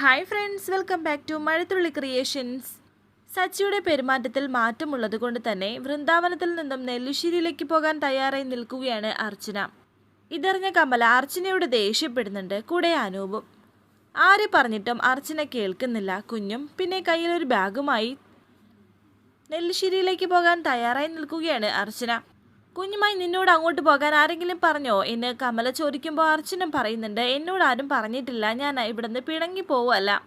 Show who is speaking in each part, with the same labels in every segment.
Speaker 1: Hi friends welcome back to Mazhathulli creations സച്ചിയുടെ പെരുമാറ്റത്തിൽ മാറ്റമുള്ളത് കൊണ്ട് തന്നെ വൃന്ദാവനത്തിൽ നിന്നും നെല്ലുശ്ശേരിയിലേക്ക് പോകാൻ തയ്യാറായി നിൽക്കുകയാണ് അർച്ചന. ഇതറിഞ്ഞ കമല അർച്ചനയോട് ദേഷ്യപ്പെടുന്നുണ്ട് കൂടെ അനൂപും. ആര് പറഞ്ഞിട്ടും അർച്ചന കേൾക്കുന്നില്ല കുഞ്ഞും പിന്നെ കയ്യിലൊരു ബാഗുമായി നെല്ലുശ്ശേരിയിലേക്ക് പോകാൻ തയ്യാറായി നിൽക്കുകയാണ് അർച്ചന. കുഞ്ഞുമായി നിന്നോട് അങ്ങോട്ട് പോകാൻ ആരെങ്കിലും പറഞ്ഞോ? എന്ന് കമല ചോദിക്കുമ്പോൾ അർച്ചനും പറയുന്നുണ്ട്. എന്നോട് ആരും പറഞ്ഞിട്ടില്ല. ഞാൻ ഇവിടുന്ന് പിണങ്ങി പോവല്ല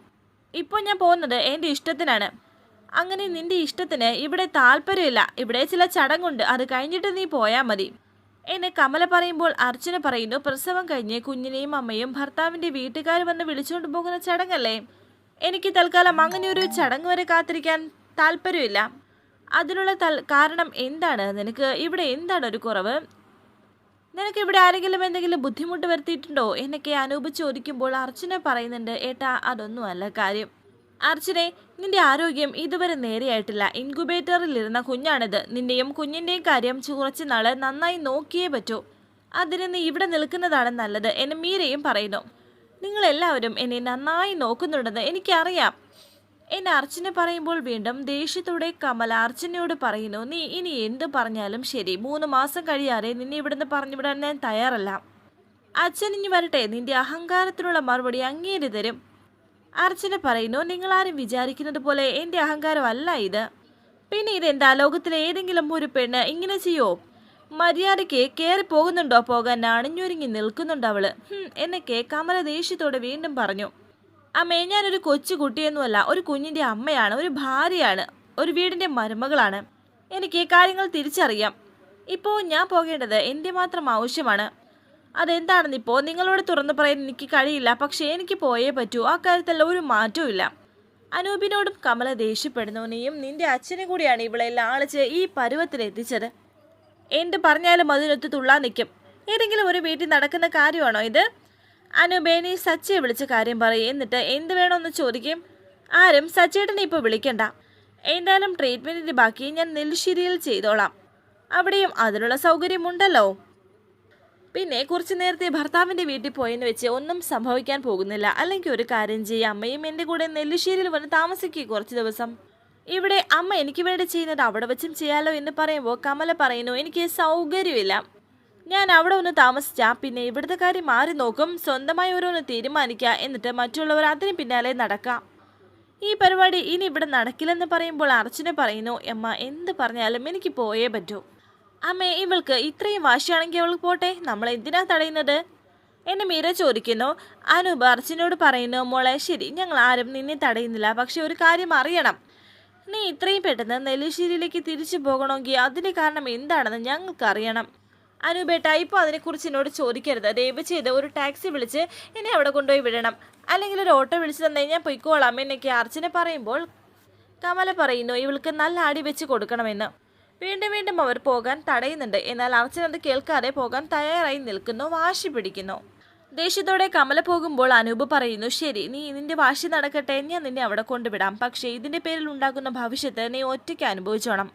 Speaker 1: ഇപ്പോൾ ഞാൻ പോകുന്നത് എന്റെ ഇഷ്ടത്തിനാണ്. അങ്ങനെ നിന്റെ ഇഷ്ടത്തിന് ഇവിടെ താല്പര്യമില്ല. ഇവിടെ ചില ചടങ്ങുണ്ട്. അത് കഴിഞ്ഞിട്ട് നീ പോയാൽ മതി. എന്നെ കമല പറയുമ്പോൾ അർച്ചന പറയുന്നു പ്രസവം കഴിഞ്ഞ് കുഞ്ഞിനെയും അമ്മയും ഭർത്താവിന്റെ വീട്ടുകാർ വന്ന് വിളിച്ചുകൊണ്ട് പോകുന്ന ചടങ്ങല്ലേ? എനിക്ക് തൽക്കാലം അങ്ങനെ ഒരു ചടങ്ങ് വരെ കാത്തിരിക്കാൻ താല്പര്യമില്ല. അതിനുള്ള കാരണം എന്താണ്? നിനക്ക് ഇവിടെ എന്താണ് ഒരു കുറവ്? നിനക്ക് ഇവിടെ ആരെങ്കിലും എന്തെങ്കിലും ബുദ്ധിമുട്ട് വരുത്തിയിട്ടുണ്ടോ? എന്നൊക്കെ അനൂപ് ചോദിക്കുമ്പോൾ അർച്ചന പറയുന്നുണ്ട് ഏട്ടാ അതൊന്നുമല്ല കാര്യം. അർച്ചനെ നിന്റെ ആരോഗ്യം ഇതുവരെ നേരെയായിട്ടില്ല. ഇൻക്യുബേറ്ററിൽ ഇരുന്ന കുഞ്ഞാണിത്. നിന്റെയും കുഞ്ഞിന്റെയും കാര്യം കുറച്ച് നാൾ നന്നായി നോക്കിയേ പറ്റൂ. അതിന് നീ ഇവിടെ നിൽക്കുന്നതാണ് നല്ലത് എന്നെ മീരയും പറയുന്നു. നിങ്ങളെല്ലാവരും എന്നെ നന്നായി നോക്കുന്നുണ്ടെന്ന് എനിക്കറിയാം. എന്നെ അർച്ചന പറയുമ്പോൾ വീണ്ടും ദേഷ്യത്തോടെ കമല അർച്ചനയോട് പറയുന്നു നീ ഇനി എന്ത് പറഞ്ഞാലും ശരി. മൂന്ന് മാസം കഴിയാതെ നിന്നെ ഇവിടുന്ന് പറഞ്ഞുവിടാൻ ഞാൻ തയ്യാറല്ല. അച്ഛൻ ഇനി വരട്ടെ. നിന്റെ അഹങ്കാരത്തിനുള്ള മറുപടി അങ്ങേര് തരും. അർച്ചന പറയുന്നു നിങ്ങളാരും വിചാരിക്കുന്നത് പോലെ എന്റെ അഹങ്കാരമല്ല ഇത്. പിന്നെ ഇതെന്താ? ലോകത്തിലെ ഏതെങ്കിലും ഒരു പെണ്ണ് ഇങ്ങനെ ചെയ്യോ? മര്യാദയ്ക്ക് കയറി പോകുന്നുണ്ടോ? പോകാൻ അണിഞ്ഞൊരുങ്ങി നിൽക്കുന്നുണ്ട് അവൾ. ഹും, എന്നൊക്കെ കമല ദേഷ്യത്തോടെ വീണ്ടും പറഞ്ഞു. അമ്മേ ഞാനൊരു കൊച്ചു കുട്ടിയൊന്നുമല്ല. ഒരു കുഞ്ഞിന്റെ അമ്മയാണ് ഒരു ഭാര്യയാണ് ഒരു വീടിന്റെ മരുമകളാണ്. എനിക്ക് കാര്യങ്ങൾ തിരിച്ചറിയാം. ഇപ്പോൾ ഞാൻ പോകേണ്ടത് എന്റെ മാത്രം ആവശ്യമാണ്. അതെന്താണെന്നിപ്പോൾ നിങ്ങളോട് തുറന്നു പറയാൻ എനിക്ക് കഴിയില്ല. പക്ഷേ എനിക്ക് പോയേ പറ്റൂ. ആ കാര്യത്തിൽ ഒരു മാറ്റവും ഇല്ല. അനൂപിനോടും കമല ദേഷ്യപ്പെടുന്നു. നീയും നിന്റെ അച്ഛനെ കൂടിയാണ് ഇവളെ ലാളിച്ച് ഈ പരുവത്തിലെത്തിച്ചത് എന്ത് പറഞ്ഞാലും അതിനൊത്ത് തുള്ളാൻ നിൽക്കും ഏതെങ്കിലും ഒരു വീട്ടിൽ നടക്കുന്ന കാര്യമാണോ ഇത്? അനുബേനി സച്ചിയെ വിളിച്ച് കാര്യം പറയും. എന്നിട്ട് എന്ത് വേണമെന്ന് ചോദിക്കും? ആരും സച്ചേട്ടനെ ഇപ്പോൾ വിളിക്കണ്ട. എന്തായാലും ട്രീറ്റ്മെന്റിന്റെ ബാക്കി ഞാൻ നെല്ലിശ്ശേരിയിൽ ചെയ്തോളാം. അവിടെയും അതിനുള്ള സൗകര്യമുണ്ടല്ലോ. പിന്നെ കുറച്ചു നേരത്തെ ഭർത്താവിന്റെ വീട്ടിൽ പോയെന്ന് വെച്ച് ഒന്നും സംഭവിക്കാൻ പോകുന്നില്ല. അല്ലെങ്കിൽ ഒരു കാര്യം ചെയ്യുക അമ്മയും എന്റെ കൂടെ നെല്ലിശ്ശേരിയിൽ വന്ന് താമസിക്കുക കുറച്ച് ദിവസം. ഇവിടെ അമ്മ എനിക്ക് വേണ്ടി ചെയ്യുന്നത് അവിടെ വെച്ചും ചെയ്യാലോ എന്ന് പറയുമ്പോൾ കമല പറയുന്നു എനിക്ക് സൗകര്യമില്ല. ഞാൻ അവിടെ ഒന്ന് താമസിച്ചാ പിന്നെ ഇവിടുത്തെ കാര്യം മാറി നോക്കും? സ്വന്തമായി ഓരോന്ന് തീരുമാനിക്കുക എന്നിട്ട് മറ്റുള്ളവർ അതിന് പിന്നാലെ നടക്കാം. ഈ പരിപാടി ഇനി ഇവിടെ നടക്കില്ലെന്ന് പറയുമ്പോൾ അർച്ചന പറയുന്നു അമ്മ എന്ത് പറഞ്ഞാലും എനിക്ക് പോയേ പറ്റൂ. അമ്മേ ഇവൾക്ക് ഇത്രയും വാശിയാണെങ്കിൽ അവൾക്ക് പോട്ടെ? നമ്മൾ എന്തിനാ തടയുന്നത്? എന്നെ മീര ചോദിക്കുന്നു. അനൂപ് അർച്ചനോട് പറയുന്നു മോളെ ശരി ഞങ്ങൾ ആരും നിന്നെ തടയുന്നില്ല. പക്ഷെ ഒരു കാര്യം അറിയണം. നീ ഇത്രയും പെട്ടെന്ന് നെല്ലിശ്ശേരിയിലേക്ക് തിരിച്ചു പോകണമെങ്കിൽ അതിന് കാരണം എന്താണെന്ന് ഞങ്ങൾക്ക് അനുബേട്ട ഇപ്പോൾ അതിനെക്കുറിച്ച് എന്നോട് ചോദിക്കരുത്. ദയവ് ചെയ്ത് ഒരു ടാക്സി വിളിച്ച് എന്നെ അവിടെ കൊണ്ടുപോയി വിടണം. അല്ലെങ്കിൽ ഒരു ഓട്ടോ വിളിച്ച് തന്നെ ഞാൻ പൊയ്ക്കോളാം എന്നൊക്കെ അർച്ചന പറയുമ്പോൾ കമല പറയുന്നു ഇവൾക്ക് നല്ല അടി വെച്ച് കൊടുക്കണമെന്ന്. വീണ്ടും വീണ്ടും അവർ പോകാൻ തടയുന്നുണ്ട്. എന്നാൽ അർച്ചന അത് കേൾക്കാതെ പോകാൻ തയ്യാറായി നിൽക്കുന്നു വാശി പിടിക്കുന്നു. ദേഷ്യത്തോടെ കമല പോകുമ്പോൾ അനൂപ് പറയുന്നു ശരി നീ നിന്റെ വാശി നടക്കട്ടെ ഞാൻ നിന്നെ അവിടെ കൊണ്ടുവിടാം. പക്ഷേ ഇതിന്റെ പേരിൽ ഉണ്ടാക്കുന്ന ഭവിഷ്യത്ത് നീ ഒറ്റയ്ക്ക് അനുഭവിച്ചോണം.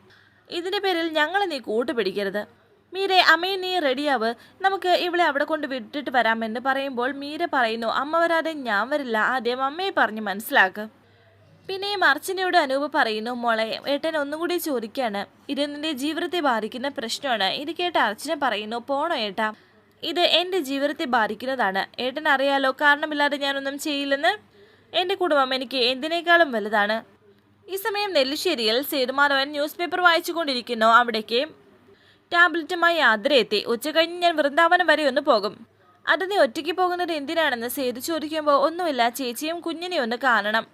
Speaker 1: ഇതിന്റെ പേരിൽ ഞങ്ങളെ നീ കൂട്ടുപിടിക്കരുത്. മീരെ അമ്മയെ നീ റെഡിയാവ് നമുക്ക് ഇവളെ അവിടെ കൊണ്ട് വിട്ടിട്ട് വരാമെന്ന് പറയുമ്പോൾ മീര പറയുന്നു അമ്മ വരാതെ ഞാൻ വരില്ല. ആദ്യം അമ്മയെ പറഞ്ഞ് മനസ്സിലാക്ക്. പിന്നെയും അർച്ചനയോട് അനൂപ് പറയുന്നു മോളെ ഏട്ടൻ ഒന്നുകൂടി ചോദിക്കുകയാണ് ഇത് നിന്റെ ജീവിതത്തെ ബാധിക്കുന്ന പ്രശ്നമാണ്. ഇത് കേട്ട അർച്ചന പറയുന്നു പോണോ ഏട്ടാ? ഇത് എന്റെ ജീവിതത്തെ ബാധിക്കുന്നതാണ്. ഏട്ടൻ അറിയാലോ കാരണമില്ലാതെ ഞാനൊന്നും ചെയ്യില്ലെന്ന്? എന്റെ കുടുംബം എനിക്ക് എന്തിനേക്കാളും വലുതാണ്. ഈ സമയം നെല്ലിശ്ശേരിയിൽ സേതുമാധവൻ ന്യൂസ് പേപ്പർ വായിച്ചുകൊണ്ടിരിക്കുന്നു. അവിടേക്ക് ടാബ്ലറ്റുമായി യാത്ര എത്തി ഉച്ചകഴിഞ്ഞ് ഞാൻ വൃന്ദാവനം വരെ ഒന്ന് പോകും. അത് നീ ഒറ്റയ്ക്ക് പോകുന്നത് എന്തിനാണെന്ന് സേതു ചോദിക്കുമ്പോൾ ഒന്നുമില്ല ചേച്ചിയും കുഞ്ഞിനെയും ഒന്ന് കാണണം.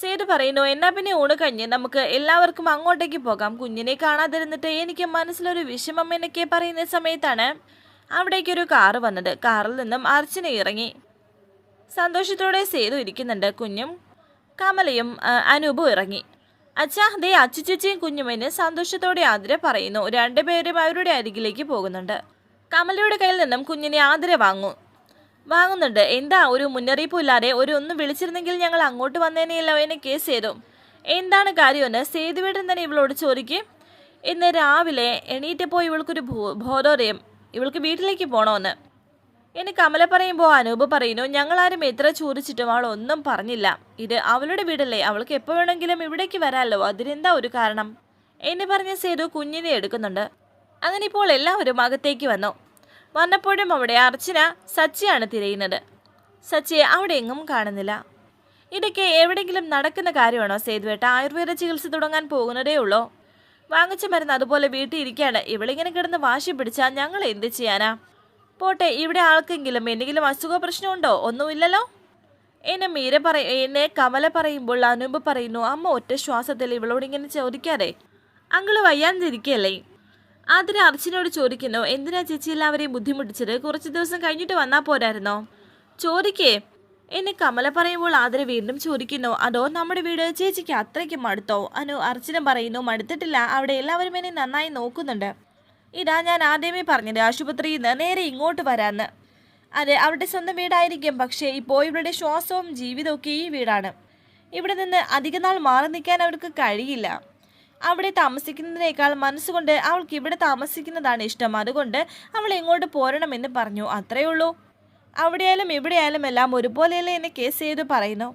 Speaker 1: സേതു പറയുന്നു എന്നാ പിന്നെ ഊണ് കഴിഞ്ഞ് നമുക്ക് എല്ലാവർക്കും അങ്ങോട്ടേക്ക് പോകാം. കുഞ്ഞിനെ കാണാതിരുന്നിട്ട് എനിക്ക് മനസ്സിലൊരു വിഷമം എന്നൊക്കെ പറയുന്ന സമയത്താണ് അവിടേക്കൊരു കാറ് വന്നത്. കാറിൽ നിന്നും അർച്ചന ഇറങ്ങി. സന്തോഷത്തോടെ സേതു ഇരിക്കുന്നുണ്ട്. കുഞ്ഞും കമലയും അനൂപും ഇറങ്ങി. അച്ഛാ ദേ അച്ചുചേച്ചിയും കുഞ്ഞുമെന്ന് സന്തോഷത്തോടെ ആതിര പറയുന്നു. രണ്ടുപേരും അവരുടെ അരികിലേക്ക് പോകുന്നുണ്ട്. കമലയുടെ കയ്യിൽ നിന്നും കുഞ്ഞിനെ ആതിര വാങ്ങു. വാങ്ങുന്നുണ്ട്. എന്താ ഒരു മുന്നറിയിപ്പ് ഇല്ലാതെ ഒരു ഒന്നും വിളിച്ചിരുന്നെങ്കിൽ ഞങ്ങൾ അങ്ങോട്ട് വന്നേനെയല്ലോ എന്നെ കേസ് ചെയ്തു. എന്താണ് കാര്യമെന്ന് സേതുവേട്ടൻ തന്നെ ഇവളോട് ചോദിക്കും. ഇന്ന് രാവിലെ എണീറ്റപ്പോൾ ഇവൾക്കൊരു ബോധോദയം ഇവൾക്ക് വീട്ടിലേക്ക് പോകണമെന്ന് ഇനി കമല പറയുമ്പോൾ അനൂപ് പറയുന്നു ഞങ്ങളാരും എത്ര ചോദിച്ചിട്ടും അവൾ ഒന്നും പറഞ്ഞില്ല. ഇത് അവളുടെ വീടല്ലേ അവൾക്ക് എപ്പോൾ വേണമെങ്കിലും ഇവിടേക്ക് വരാമല്ലോ അതിനെന്താ ഒരു കാരണം? എന്ന് പറഞ്ഞ സേതു കുഞ്ഞിനെ എടുക്കുന്നുണ്ട്. അങ്ങനെ ഇപ്പോൾ എല്ലാവരും അകത്തേക്ക് വന്നു. വന്നപ്പോഴും അവിടെ അർച്ചന സച്ചിയാണ് തിരയുന്നത്. സച്ചിയെ അവിടെ എങ്ങും കാണുന്നില്ല. ഇതൊക്കെ എവിടെയെങ്കിലും നടക്കുന്ന കാര്യമാണോ സേതുവേട്ട? ആയുർവേദ ചികിത്സ തുടങ്ങാൻ പോകുന്നതേ ഉള്ളോ? വാങ്ങിച്ച മരുന്ന് അതുപോലെ വീട്ടിൽ ഇരിക്കുകയാണ്. ഇവളിങ്ങനെ കിടന്ന് വാശി പിടിച്ചാൽ ഞങ്ങൾ എന്ത് ചെയ്യാനാ? പോട്ടെ ഇവിടെ ആൾക്കെങ്കിലും എന്തെങ്കിലും അസുഖ പ്രശ്നമുണ്ടോ ഒന്നുമില്ലല്ലോ? എന്നെ മീര പറയ എന്നെ കമല പറയുമ്പോൾ അനൂപ് പറയുന്നു അമ്മ ഒറ്റ ശ്വാസത്തിൽ ഇവളോട് ഇങ്ങനെ ചോദിക്കാതെ? അങ്ങൾ വയ്യാതിരിക്കല്ലേ അതിന് അർച്ചനോട് ചോദിക്കുന്നു എന്തിനാ ചേച്ചി എല്ലാവരെയും ബുദ്ധിമുട്ടിച്ചത്? കുറച്ച് ദിവസം കഴിഞ്ഞിട്ട് വന്നാൽ പോരായിരുന്നോ? ചോദിക്കേ എന്നെ കമല പറയുമ്പോൾ ആതിര വീണ്ടും ചോദിക്കുന്നു അതോ നമ്മുടെ വീട് ചേച്ചിക്ക് അത്രയ്ക്ക് മടുത്തോ? അനു അർച്ചന പറയുന്നു മടുത്തിട്ടില്ല അവിടെ എല്ലാവരും എന്നെ നന്നായി നോക്കുന്നുണ്ട്. ഇതാ ഞാൻ ആദ്യമേ പറഞ്ഞത് ആശുപത്രിയിൽ നിന്ന് നേരെ ഇങ്ങോട്ട് വരാന്ന്. അതെ അവരുടെ സ്വന്തം വീടായിരിക്കും പക്ഷേ ഇപ്പോൾ ഇവരുടെ ശ്വാസവും ജീവിതമൊക്കെ ഈ വീടാണ്. ഇവിടെ നിന്ന് അധികനാൾ മാറി നിൽക്കാൻ അവർക്ക് കഴിയില്ല. അവിടെ താമസിക്കുന്നതിനേക്കാൾ മനസ്സുകൊണ്ട് അവൾക്ക് ഇവിടെ താമസിക്കുന്നതാണ് ഇഷ്ടം. അതുകൊണ്ട് അവൾ എങ്ങോട്ട് പോരണമെന്ന് പറഞ്ഞു. അത്രയേ ഉള്ളൂ. അവിടെയായാലും ഇവിടെയായാലും എല്ലാം ഒരുപോലെയല്ലേ എന്നെ കേസ് ചെയ്ത് പറയുന്നു.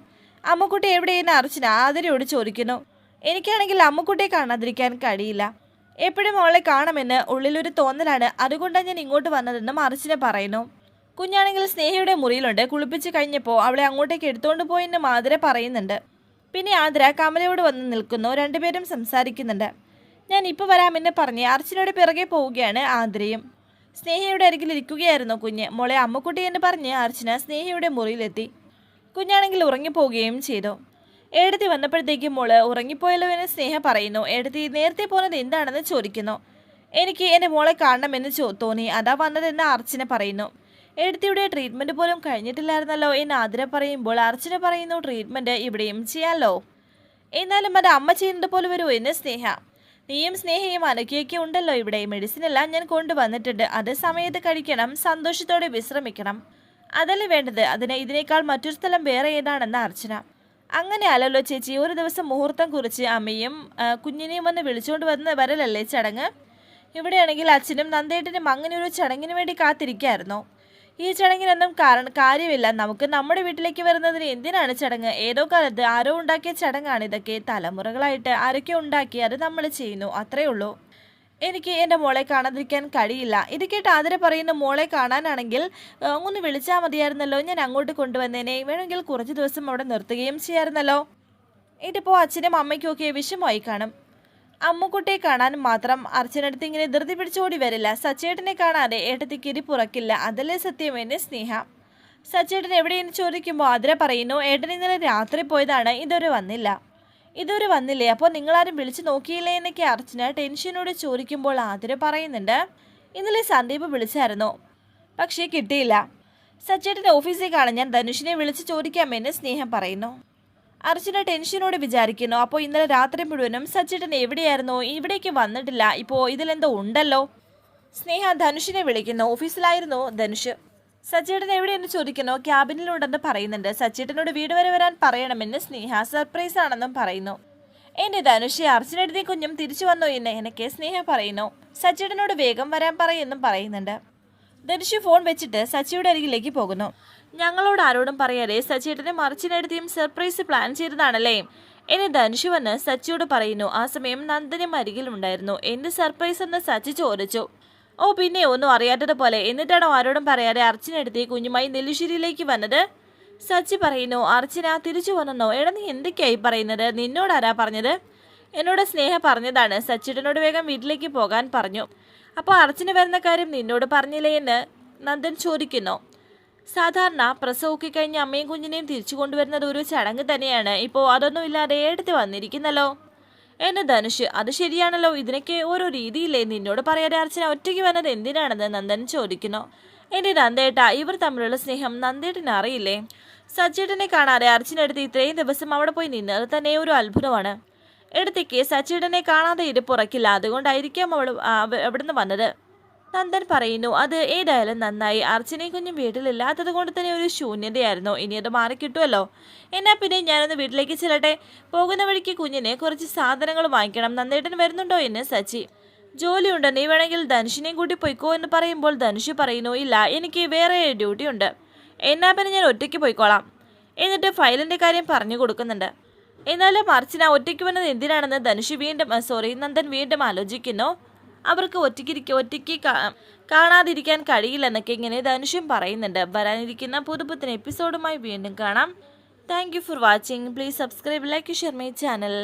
Speaker 1: അമ്മക്കുട്ടി എവിടെയെന്ന് അർച്ചന ആദരയോട് ചോദിക്കുന്നു. എനിക്കാണെങ്കിൽ അമ്മക്കുട്ടിയെ കാണാതിരിക്കാൻ കഴിയില്ല. എപ്പോഴും അവളെ കാണുമെന്ന് ഉള്ളിലൊരു തോന്നലാണ്. അതുകൊണ്ടാണ് ഞാൻ ഇങ്ങോട്ട് വന്നതെന്ന് മറിച്ചിനെ പറയുന്നു. കുഞ്ഞാണെങ്കിൽ സ്നേഹയുടെ മുറിയിലുണ്ട്. കുളിപ്പിച്ച് കഴിഞ്ഞപ്പോൾ അവളെ അങ്ങോട്ടേക്ക് എടുത്തുകൊണ്ട് പോയെന്ന് മാതിര പറയുന്നുണ്ട്. പിന്നെ ആതിര കമലയോട് വന്ന് നിൽക്കുന്നു. രണ്ടുപേരും സംസാരിക്കുന്നുണ്ട്. ഞാൻ ഇപ്പോൾ വരാമെന്ന് പറഞ്ഞ് അർച്ചനയുടെ പിറകെ പോവുകയാണ് ആതിരയും. സ്നേഹയുടെ അരികിൽ ഇരിക്കുകയായിരുന്നു കുഞ്ഞ്. മോളെ അമ്മക്കുട്ടി എന്ന് പറഞ്ഞ് അർച്ചന സ്നേഹയുടെ മുറിയിലെത്തി. കുഞ്ഞാണെങ്കിൽ ഉറങ്ങിപ്പോവുകയും ചെയ്തു. ഏടത്തി വന്നപ്പോഴത്തേക്കും മോൾ ഉറങ്ങിപ്പോയല്ലോ എന്ന് സ്നേഹ പറയുന്നു. ഏടത്തി നേരത്തെ പോന്നത് എന്താണെന്ന് ചോദിക്കുന്നു. എനിക്ക് എന്റെ മോളെ കാണണമെന്ന് ചോ തോന്നി. അതാ വന്നതെന്ന് അർച്ചന പറയുന്നു. എഴുത്തിയുടെ ട്രീറ്റ്മെന്റ് പോലും കഴിഞ്ഞിട്ടില്ലായിരുന്നല്ലോ എന്ന് ആതിര പറയുമ്പോൾ അർച്ചന പറയുന്നു ട്രീറ്റ്മെന്റ് ഇവിടെയും ചെയ്യാമല്ലോ എന്നാലും അത് അമ്മ ചെയ്യുന്നത് പോലെ വരുമോ എന്ന് സ്നേഹ. നീയും സ്നേഹയും അനക്കിയൊക്കെ ഉണ്ടല്ലോ ഇവിടെ. മെഡിസിൻ എല്ലാം ഞാൻ കൊണ്ടുവന്നിട്ടുണ്ട്. അത് സമയത്ത് കഴിക്കണം. സന്തോഷത്തോടെ വിശ്രമിക്കണം. അതല്ലേ വേണ്ടത്? അതിന് ഇതിനേക്കാൾ മറ്റൊരു സ്ഥലം വേറെ ഏതാണെന്ന് അർച്ചന. അങ്ങനെ അല്ലല്ലോ ചേച്ചി. ഒരു ദിവസം മുഹൂർത്തം കുറിച്ച് അമ്മയും കുഞ്ഞിനെയും വന്ന് വിളിച്ചുകൊണ്ട് വന്ന് വരലല്ലേ ചടങ്ങ്? ഇവിടെയാണെങ്കിൽ അച്ഛനും നന്ദേട്ടനും അങ്ങനെ ഒരു ചടങ്ങിന് വേണ്ടി കാത്തിരിക്കായിരുന്നു. ഈ ചടങ്ങിനൊന്നും കാരണം കാര്യമില്ല. നമുക്ക് നമ്മുടെ വീട്ടിലേക്ക് വരുന്നതിന് എന്തിനാണ് ചടങ്ങ്? ഏതോ കാലത്ത് ആരോ ഉണ്ടാക്കിയ ചടങ്ങാണ് ഇതൊക്കെ. തലമുറകളായിട്ട് ആരൊക്കെ ഉണ്ടാക്കി അത് നമ്മൾ ചെയ്യുന്നു. അത്രയേ ഉള്ളൂ. എനിക്ക് എന്റെ മോളെ കാണാതിരിക്കാൻ കഴിയില്ല. ഇത് കേട്ട് ആതിര പറയുന്ന മോളെ കാണാനാണെങ്കിൽ ഒന്ന് വിളിച്ചാൽ മതിയായിരുന്നല്ലോ. ഞാൻ അങ്ങോട്ട് കൊണ്ടുവന്നേനെ. വേണമെങ്കിൽ കുറച്ച് ദിവസം അവിടെ നിർത്തുകയും ചെയ്യായിരുന്നല്ലോ. ഇതിപ്പോൾ അച്ഛനും അമ്മയ്ക്കും ഒക്കെ വിഷമമായി കാണും. അമ്മുക്കുട്ടിയെ കാണാൻ മാത്രം അർച്ചനടുത്ത് ഇങ്ങനെ ധൃതി പിടിച്ചോടി വരില്ല. സച്ചേട്ടനെ കാണാതെ ഏട്ടത്തിക്ക് ഇരി പുറക്കില്ല. അതല്ലേ സത്യം എന്നെ സ്നേഹ? സച്ചേട്ടൻ എവിടെയെന്ന് ചോദിക്കുമ്പോൾ ആതിര പറയുന്നു ഏട്ടൻ ഇന്നലെ രാത്രി പോയതാണ്. ഇതുവരെ വന്നില്ല. ഇതുവരെ വന്നില്ലേ? അപ്പോൾ നിങ്ങളാരും വിളിച്ചു നോക്കിയില്ലേ എന്നൊക്കെ അർച്ചന ടെൻഷനോട് ചോദിക്കുമ്പോൾ ആതിര പറയുന്നുണ്ട്. ഇന്നലെ സന്ദീപ് വിളിച്ചായിരുന്നു പക്ഷേ കിട്ടിയില്ല. സച്ചേട്ടന്റെ ഓഫീസിൽ കാണാൻ ഞാൻ ധനുഷിനെ വിളിച്ച് ചോദിക്കാമെന്ന് സ്നേഹം പറയുന്നു. അർച്ചന ടെൻഷനോട് വിചാരിക്കുന്നു അപ്പോൾ ഇന്നലെ രാത്രി മുഴുവനും സച്ചേട്ടൻ എവിടെയായിരുന്നു? ഇവിടേക്ക് വന്നിട്ടില്ല. ഇപ്പോൾ ഇതിലെന്തോ ഉണ്ടല്ലോ? സ്നേഹ ധനുഷിനെ വിളിക്കുന്നു ഓഫീസിലായിരുന്നു ധനുഷ്. സച്ചേട്ടൻ എവിടെയെന്ന് ചോദിക്കുന്നു? ക്യാബിനിലുണ്ടെന്ന് പറയുന്നുണ്ട്. സച്ചേട്ടനോട് വീട് വരെ വരാൻ പറയണമെന്ന് സ്നേഹ സർപ്രൈസ് ആണെന്നും പറയുന്നു. എന്റെ ധനുഷി അർജുനെഴുതി കുഞ്ഞും തിരിച്ചു വന്നോ എന്ന് എനിക്ക് സ്നേഹ പറയുന്നു. സച്ചേട്ടനോട് വേഗം വരാൻ പറയുമെന്നും പറയുന്നുണ്ട്. ധനുഷ് ഫോൺ വെച്ചിട്ട് സച്ചിയുടെ അരികിലേക്ക് പോകുന്നു. ഞങ്ങളോട് ആരോടും പറയാതെ സച്ചിയേട്ടനെ മറിച്ചിനെടുത്തിയും സർപ്രൈസ് പ്ലാൻ ചെയ്തതാണല്ലേ? എന്നെ ധനുഷ് വന്ന് സച്ചിയോട് പറയുന്നു. ആ സമയം നന്ദനും അരികിലുണ്ടായിരുന്നു. എന്ത് സർപ്രൈസ് എന്ന് സച്ചി ചോദിച്ചു. ഓ പിന്നെ ഒന്നും അറിയാത്തത് പോലെ. എന്നിട്ടാണോ ആരോടും പറയാതെ അർച്ചനെടുത്തി കുഞ്ഞുമായി നെല്ലുശ്ശേരിയിലേക്ക് വന്നത്? സച്ചി പറയുന്നു അർച്ചന തിരിച്ചു വന്നോ? എടാ നീ എന്തൊക്കെയായി പറയുന്നത്? നിന്നോടാരാ പറഞ്ഞത്? എന്നോട് സ്നേഹ പറഞ്ഞതാണ്. സച്ചിടനോട് വേഗം വീട്ടിലേക്ക് പോകാൻ പറഞ്ഞു. അപ്പോൾ അർച്ചന വരുന്ന കാര്യം നിന്നോട് പറഞ്ഞില്ലേ എന്ന് നന്ദൻ ചോദിക്കുന്നു. സാധാരണ പ്രസവമൊക്കെ കഴിഞ്ഞ് അമ്മയും കുഞ്ഞിനെയും തിരിച്ചു കൊണ്ടുവരുന്നത് ഒരു ചടങ്ങ് തന്നെയാണ്. ഇപ്പോൾ അതൊന്നുമില്ലാതെ എടുത്ത് വന്നിരിക്കുന്നല്ലോ. എന്നെ ധനുഷ് അത് ശരിയാണല്ലോ. ഇതിനൊക്കെ ഓരോ രീതിയില്ലേ? നിന്നോട് പറയാതെ അർച്ചന ഒറ്റയ്ക്ക് വന്നത് എന്തിനാണെന്ന് നന്ദൻ ചോദിക്കുന്നു. എന്റെ നന്ദേട്ട ഇവർ തമ്മിലുള്ള സ്നേഹം നന്ദേട്ടന് അറിയില്ലേ? സച്ചേട്ടനെ കാണാതെ അർച്ചനടുത്ത് ഇത്രയും ദിവസം അവിടെ പോയി നിന്നത് തന്നെ ഒരു അത്ഭുതമാണ്. എടുത്തേക്ക് സച്ചേട്ടനെ കാണാതെ ഇരിപ്പുറക്കില്ല അതുകൊണ്ടായിരിക്കാം അവൾ അവിടുന്ന് വന്നത്. നന്ദൻ പറയുന്നു അത് ഏതായാലും നന്നായി. അർച്ചനയും കുഞ്ഞും വീട്ടിലില്ലാത്തത് കൊണ്ട് തന്നെ ഒരു ശൂന്യതയായിരുന്നു. ഇനി അത് മാറിക്കിട്ടുമല്ലോ എന്നാ പിന്നെ ഞാനൊന്ന് വീട്ടിലേക്ക് ചെല്ലട്ടെ. പോകുന്ന വഴിക്ക് കുഞ്ഞിനെ കുറച്ച് സാധനങ്ങൾ വാങ്ങിക്കണം. നന്ദേട്ടൻ വരുന്നുണ്ടോ എന്ന് സച്ചി. ജോലിയുണ്ട്. നീ വേണമെങ്കിൽ ധനുഷിനെയും കൂട്ടി പോയിക്കോ എന്ന് പറയുമ്പോൾ ധനുഷ് പറയുന്നു ഇല്ല എനിക്ക് വേറെ ഡ്യൂട്ടി ഉണ്ട്. എന്നാ പിന്നെ ഞാൻ ഒറ്റയ്ക്ക് പോയിക്കോളാം. എന്നിട്ട് ഫയലിന്റെ കാര്യം പറഞ്ഞു കൊടുക്കുന്നുണ്ട്. എന്നാലും അർച്ചന ഒറ്റയ്ക്ക് വന്നത് എന്തിനാണെന്ന് ധനുഷ് വീണ്ടും സോറി നന്ദൻ വീണ്ടും ആലോചിക്കുന്നു. അവർക്ക് ഒറ്റയ്ക്ക് ഒറ്റയ്ക്ക് കാണാതിരിക്കാൻ കഴിയില്ലെന്നൊക്കെ ഇങ്ങനെ ധനുഷും പറയുന്നുണ്ട്. വരാനിരിക്കുന്ന പുതുപുത്തൻ എപ്പിസോഡുമായി വീണ്ടും കാണാം. Thank for watching please subscribe like share my channel